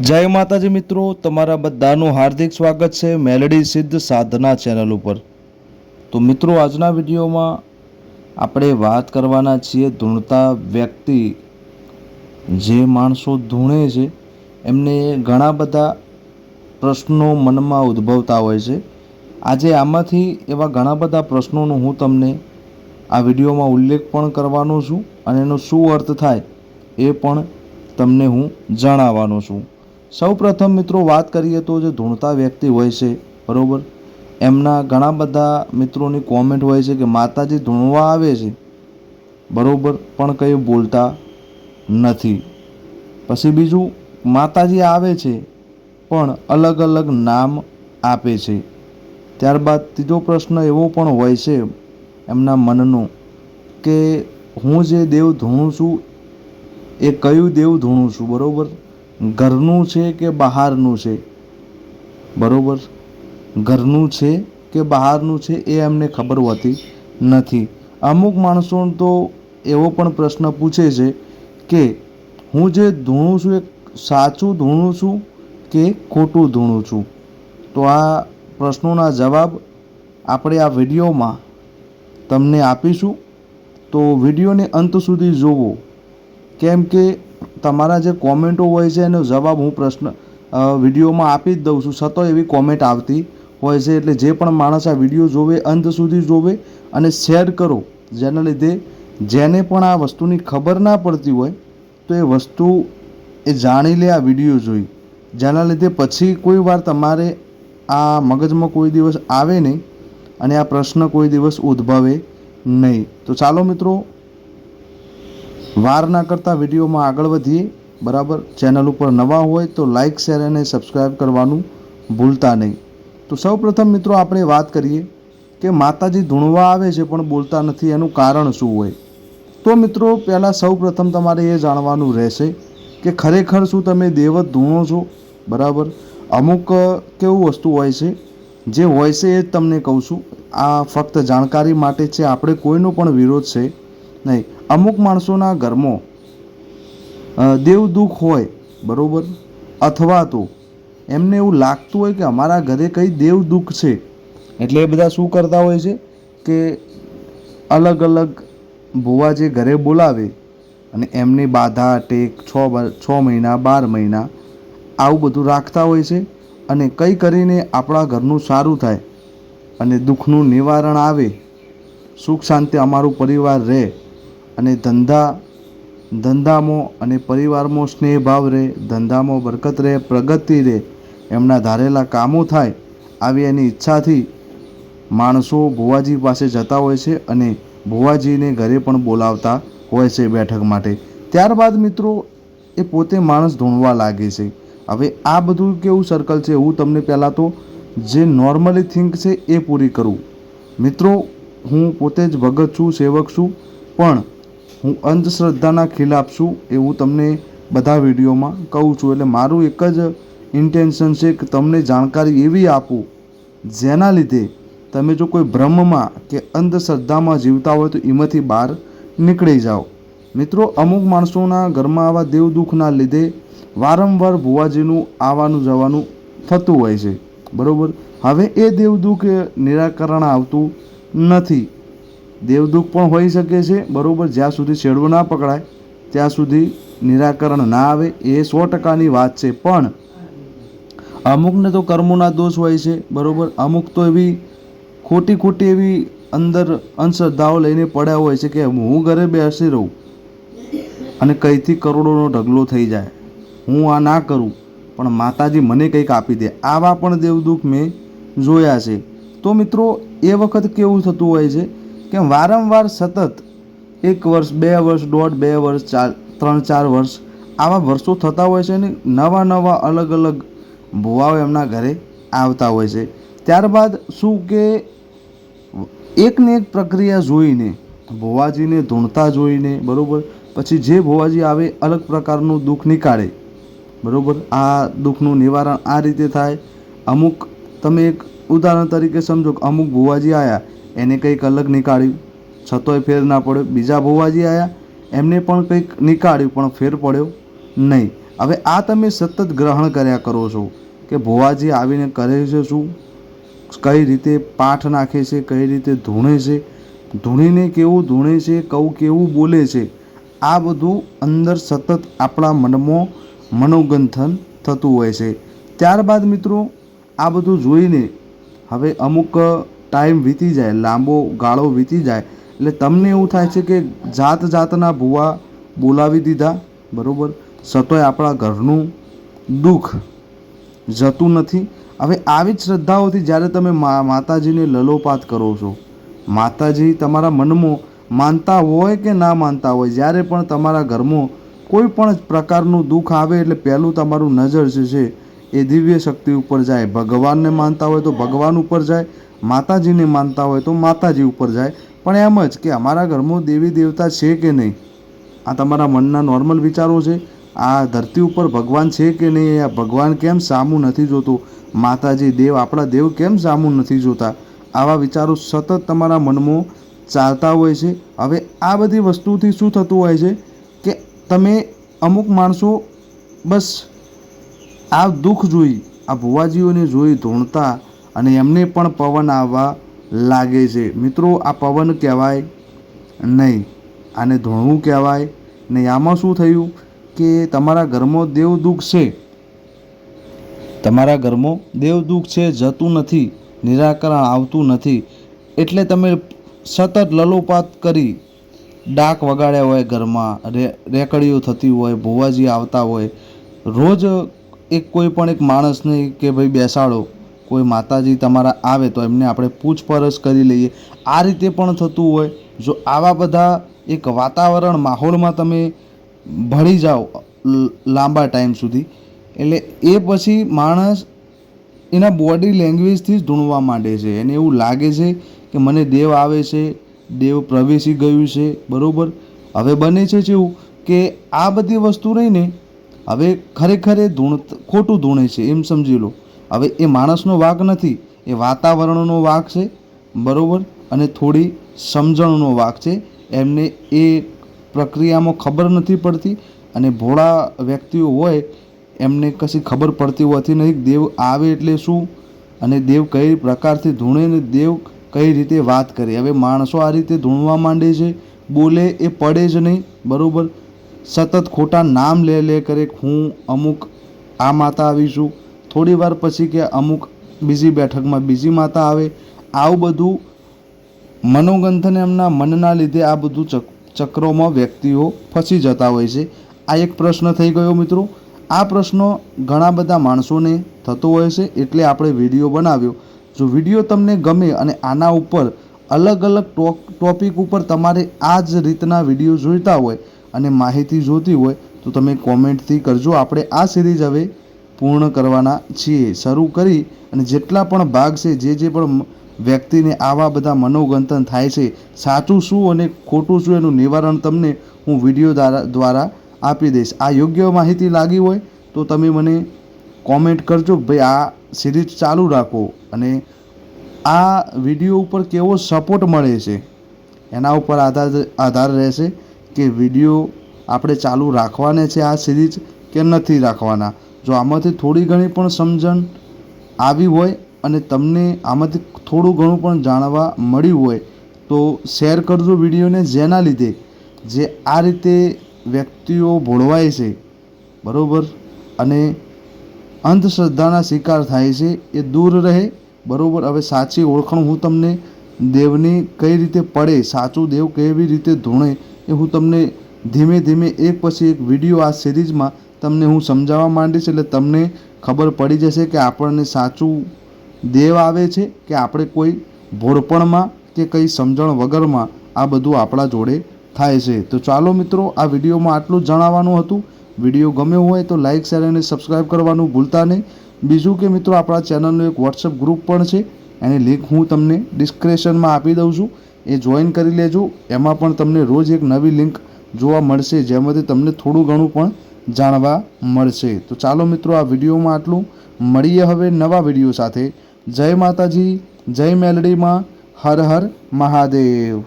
જય માતાજી મિત્રો, તમારા બધાનું હાર્દિક સ્વાગત છે મેલડી સિદ્ધ સાધના ચેનલ ઉપર. તો મિત્રો, આજના વિડીયોમાં આપણે વાત કરવાના છીએ ધૂણતા વ્યક્તિ. જે માણસો ધૂણે છે, એમને ઘણા બધા પ્રશ્નો મનમાં ઉદ્ભવતા હોય છે. આજે આમાંથી એવા ઘણા બધા પ્રશ્નોનો હું તમને આ વિડીયોમાં ઉલ્લેખ પણ કરવાનો છું અને એનો શું અર્થ થાય એ પણ તમને હું જણાવવાનો છું. સૌ પ્રથમ મિત્રો વાત કરીએ તો જે ધૂણતા વ્યક્તિ હોય છે, બરાબર? એમના ઘણા બધા મિત્રોની કોમેન્ટ હોય છે કે માતાજી ધૂણવા આવે છે, બરાબર? પણ કંઈ બોલતા નથી. પછી બીજું, માતાજી આવે છે, પણ અલગ અલગ નામ આપે છે. ત્યારબાદ ત્રીજો પ્રશ્ન એવો પણ હોય છે એમના મનનો કે હું જે દેવ ધૂણું છું, એ કયું દેવ ધૂણું છું, બરાબર? ઘરનું છે કે બહારનું છે? બરાબર. ઘરનું છે કે બહારનું છે એ એમને ખબર હોતી નથી. અમુક માણસો તો એવો પણ પ્રશ્ન પૂછે છે કે હું જે ધૂણું છું એ સાચું ધૂણું છું કે ખોટું ધૂણું છું? તો આ પ્રશ્નોના જવાબ આપણે આ વિડીયોમાં તમને આપીશું. તો વિડીયોને અંત સુધી જોવો. કેમ કે તમારા જે કોમેન્ટો હોય છે, એનો જવાબ હું પ્રશ્ન વિડીયોમાં આપી જ દઉં છું. છતાં એવી કોમેન્ટ આવતી હોય છે, એટલે જે પણ માણસ આ વીડિયો જોવે, અંત સુધી જોવે અને શેર કરો. જેના લીધે જેને પણ આ વસ્તુની ખબર ના પડતી હોય, તો એ વસ્તુ એ જાણી લે આ વીડિયો જોઈ. જેના લીધે પછી કોઈ વાર તમારે આ મગજમાં કોઈ દિવસ આવે નહીં અને આ પ્રશ્ન કોઈ દિવસ ઉદ્ભવે નહીં. તો ચાલો મિત્રો વાર ના કરતાં વિડીયોમાં આગળ વધીએ બરાબર? ચેનલ ઉપર નવા હોય તો લાઇક શેર અને સબસ્ક્રાઈબ કરવાનું ભૂલતા નહીં. તો સૌ પ્રથમ મિત્રો આપણે વાત કરીએ કે માતાજી ધૂણવા આવે છે પણ બોલતા નથી, એનું કારણ શું હોય? તો મિત્રો, પહેલાં સૌ પ્રથમ તમારે એ જાણવાનું રહેશે કે ખરેખર શું તમે દેવત ધૂણો છો, બરાબર? અમુક કેવું વસ્તુ હોય છે, જે હોય છે એ જ તમને કહું છું. આ ફક્ત જાણકારી માટે છે, આપણે કોઈનો પણ વિરોધ છે નહીં, અમુક માણસોના ઘરમાં દેવ દુઃખ હોય, બરાબર? અથવા તો એમને એવું લાગતું હોય કે અમારા ઘરે કંઈ દેવ દુઃખ છે. એટલે એ બધા શું કરતા હોય છે કે અલગ અલગ ભુવા જે ઘરે બોલાવે અને એમની બાધા, ટેક, છ છ મહિના, બાર મહિના આવું બધું રાખતા હોય છે અને કંઈ કરીને આપણા ઘરનું સારું થાય અને દુઃખનું નિવારણ આવે. સુખ શાંતિ અમારું પરિવાર રહે. અને ધંધા, ધંધામાં અને પરિવારમાં સ્નેહ ભાવ રહે, ધંધામાં બરકત રહે, પ્રગતિ રહે, એમના ધારેલા કામો થાય આવી એની ઈચ્છાથી માણસો ભુવાજી પાસે જતા હોય છે અને ભુવાજીને ઘરે પણ બોલાવતા હોય છે બેઠક માટે. ત્યારબાદ મિત્રો, એ પોતે માણસ ધૂણવા લાગે છે. હવે આ બધું કેવું સર્કલ છે હું તમને પહેલાં તો જે નોર્મલી થિંક છે એ પૂરી કરું. મિત્રો, હું પોતે જ ભગત છું, સેવક છું, પણ હું અંધશ્રદ્ધાના ખિલાફ છું એવું તમને બધા વિડીયોમાં કહું છું. એટલે મારું એક જ ઇન્ટેન્શન છે કે તમને જાણકારી એવી આપું, જેના લીધે તમે જો કોઈ ભ્રમમાં કે અંધશ્રદ્ધામાં જીવતા હોય તો એમાંથી બહાર નીકળી જાઓ. મિત્રો, અમુક માણસોના ઘરમાં આવા દેવ દુઃખના લીધે વારંવાર ભુવાજીનું આવવાનું જવાનું થતું હોય છે. બરાબર? હવે એ દેવ દુઃખ નિરાકરણ આવતું નથી. દેવદુઃખ પણ હોઈ શકે છે. બરાબર, જ્યાં સુધી છેડવું ના પકડાય, ત્યાં સુધી નિરાકરણ ના આવે, એ સો ટકાની વાત છે. પણ અમુકને તો કર્મોના દોષ હોય છે. બરાબર, અમુક તો એવી ખોટી ખોટી એવી અંદર અંધશ્રદ્ધાઓ લઈને પડ્યા હોય છે કે હું ઘરે બેસી રહું અને કંઈથી કરોડોનો ઢગલો થઈ જાય. હું આ ના કરું, પણ માતાજી મને કંઈક આપી દે. આવા પણ દેવદુઃખ મેં જોયા છે. તો મિત્રો, એ વખત કેવું થતું હોય છે? કે વારંવાર સતત એક વર્ષ, બે વર્ષ, દોઢ, બે વર્ષ, ચાર, ત્રણ, ચાર વર્ષ આવા વર્ષો થતા હોય છે અને નવા નવા અલગ અલગ ભુવાઓ એમના ઘરે આવતા હોય છે. ત્યારબાદ શું કે એકને એક પ્રક્રિયા જોઈને, ભુવાજીને ધૂણતા જોઈને, બરાબર? પછી જે ભુવાજી આવે અલગ પ્રકારનું દુઃખ નીકાળે, બરાબર? આ દુઃખનું નિવારણ આ રીતે થાય. અમુક, તમે એક ઉદાહરણ તરીકે સમજો કે અમુક ભુવાજી આવ્યા એને કંઈક અલગ નીકાળ્યું. છતોય ફેર ના પડ્યો. બીજા ભુવાજી આવ્યા એમને પણ કંઈક નીકાળ્યું, પણ ફેર પડ્યો નહીં. હવે આ તમે સતત ગ્રહણ કર્યા કરો છો કે ભુવાજી આવીને કરે છે શું? કઈ રીતે પાઠ નાખે છે? કઈ રીતે ધૂણે છે? ધૂણીને કેવું ધૂણે છે? કવું કેવું બોલે છે? આ બધું અંદર સતત આપણા મનમાં મનોગંથન થતું હોય છે. ત્યારબાદ મિત્રો, આ બધું જોઈને હવે અમુક ટાઈમ વીતી જાય, લાંબો ગાળો વીતી જાય, એટલે તમને એવું થાય છે કે જાત જાતના ભૂવા બોલાવી દીધા, બરાબર? સતોય આપણા ઘરનું દુઃખ જતું નથી. હવે આવી જ શ્રદ્ધાઓથી જ્યારે તમે માતાજીને લલોપાત કરો છો, માતાજી તમારા મનમાં માનતા હોય કે ના માનતા હોય, જ્યારે પણ તમારા ઘરમાં કોઈ પણ પ્રકારનું દુઃખ આવે એટલે પહેલું તમારું નજર જે છે એ દિવ્ય શક્તિ ઉપર જાય. ભગવાનને માનતા હોય તો ભગવાન ઉપર જાય માતાજીને માનતા હોય તો માતાજી ઉપર જાય. પણ એમ જ કે અમારા ઘરમાં દેવી દેવતા છે કે નહીં? આ તમારા મનના નોર્મલ વિચારો છે? આ ધરતી ઉપર ભગવાન છે કે નહીં? આ ભગવાન કેમ સામું નથી જોતું? માતાજી દેવ, આપણા દેવ કેમ સામું નથી જોતા? આવા વિચારો સતત તમારા મનમાં ચાલતા હોય છે. હવે આ બધી વસ્તુથી શું થતું હોય છે કે તમે અમુક માણસો બસ આ દુઃખ જોઈ, આ ભુવાજીઓને જોઈ ધૂણતા અને એમને પણ પવન આવવા લાગે છે. મિત્રો, આ પવન કહેવાય નહીં, આને ધોણું કહેવાય નહીં. આમાં શું થયું કે તમારા ઘરમાં દેવ દુઃખ છે? તમારા ઘરમાં દેવ દુઃખ છે, જતું નથી, નિરાકરણ આવતું નથી. એટલે તમે સતત લલોપાત કરી ડાક વગાડ્યા હોય ઘરમાં રેકડીઓ થતી હોય, ભુવાજી આવતા હોય. રોજ એક કોઈ પણ એક માણસને કે ભાઈ બેસાડો. કોઈ માતાજી તમારા આવે તો એમને આપણે પૂછપરછ કરી લઈએ. આ રીતે પણ થતું હોય. જો આવા બધા એક વાતાવરણ માહોલમાં તમે ભળી જાઓ લાંબા ટાઈમ સુધી, એટલે એ પછી માણસ એના બોડી લેંગ્વેજથી જ ધૂણવા માંડે છે. એને એવું લાગે છે કે મને દેવ આવે છે, દેવ પ્રવેશી ગયું છે, બરાબર? હવે બને છે જેવું કે આ બધી વસ્તુ રહીને હવે ખરેખર ધૂણ, ખોટું ધૂણે છે. એમ સમજી લો. હવે એ માણસનો વાંક નથી, એ વાતાવરણનો વાંક છે, બરાબર? અને થોડી સમજણનો વાંક છે. એમને એ પ્રક્રિયામાં ખબર નથી પડતી અને ભોળા વ્યક્તિઓ હોય, એમને કશી ખબર પડતી હોતી નહીં દેવ આવે એટલે શું? અને દેવ કઈ પ્રકારથી ધૂણે ને દેવ કઈ રીતે વાત કરે? હવે માણસો આ રીતે ધૂણવા માંડે છે, બોલે એ પડે જ નહીં, બરાબર? સતત ખોટા નામ લે લે કરે હું અમુક આ માતા આવીશું થોડી વાર પછી કે અમુક બીજી બેઠકમાં બીજી માતા આવે, આવું બધું મનોગંથન એમના મનના લીધે આ બધું ચક, ચક્રોમાં વ્યક્તિઓ ફસી જતા હોય છે. આ એક પ્રશ્ન થઈ ગયો મિત્રો. આ પ્રશ્નો ઘણા બધા માણસોને થતો હોય છે એટલે આપણે વીડિયો બનાવ્યો. જો વીડિયો તમને ગમે અને આના ઉપર અલગ અલગ ટોક, ટોપિક ઉપર તમારે આ જ રીતના વીડિયો જોઈતા હોય અને માહિતી જોતી હોય, તો તમે કોમેન્ટથી કરજો. આપણે આ સિરીઝ હવે પૂર્ણ કરવાના છીએ. શરૂ કરી અને જેટલા પણ ભાગ છે, જે જે પણ વ્યક્તિને આવા બધા મનોગંથન થાય છે, સાચું શું અને ખોટું શું એનું નિવારણ તમને હું વીડિયો દ્વારા દ્વારા આપી દઈશ. આ યોગ્ય માહિતી લાગી હોય તો તમે મને કોમેન્ટ કરજો, ભાઈ, આ સિરીઝ ચાલુ રાખો. અને આ વીડિયો ઉપર કેવો સપોર્ટ મળે છે, એના ઉપર આધાર આધાર રહેશે કે વીડિયો આપણે ચાલુ રાખવાને છે આ સિરીઝ કે નથી રાખવાના. જો આમાંથી થોડી ઘણી પણ સમજણ આવી હોય અને તમને આમાંથી થોડું ઘણું પણ જાણવા મળ્યું હોય, તો શેર કરજો વિડીયોને જેના લીધે, જે આ રીતે વ્યક્તિઓ ભોળવાય છે. બરાબર? અને અંધશ્રદ્ધાના શિકાર થાય છે, એ દૂર રહે. બરાબર? હવે સાચી ઓળખાણ હું તમને દેવની કઈ રીતે પડે, સાચું દેવ કેવી રીતે ધૂણે, એ હું તમને ધીમે ધીમે એક પછી એક વીડિયો આ સિરીઝમાં તમને હું સમજાવવા માંડીશ એટલે તમને ખબર પડી જશે કે આપણને સાચું દેવ આવે છે કે આપણે કોઈ ભોળપણમાં કે કંઈ સમજણ વગરમાં આ બધું આપણા જોડે થાય છે. તો ચાલો મિત્રો, આ વિડીયોમાં આટલું જ જણાવવાનું હતું. વીડિયો ગમ્યો હોય તો લાઇક શેર અને સબસ્ક્રાઈબ કરવાનું ભૂલતા નહીં. બીજું કે મિત્રો, આપણા ચેનલનું એક વોટ્સઅપ ગ્રુપ પણ છે. એની લિંક હું તમને ડિસ્ક્રિપ્શનમાં આપી દઉં છું. એ જોઈન કરી લેજો. એમાં પણ તમને રોજ એક નવી લિંક જોવા મળશે, જેમાંથી તમને થોડું ઘણું પણ જાણવા મળશે. તો ચાલો મિત્રો, આ વિડીયોમાં આટલું. મળીએ હવે નવા વીડિયો સાથે. જય માતાજી, જય મેલડીમાં, હર હર મહાદેવ.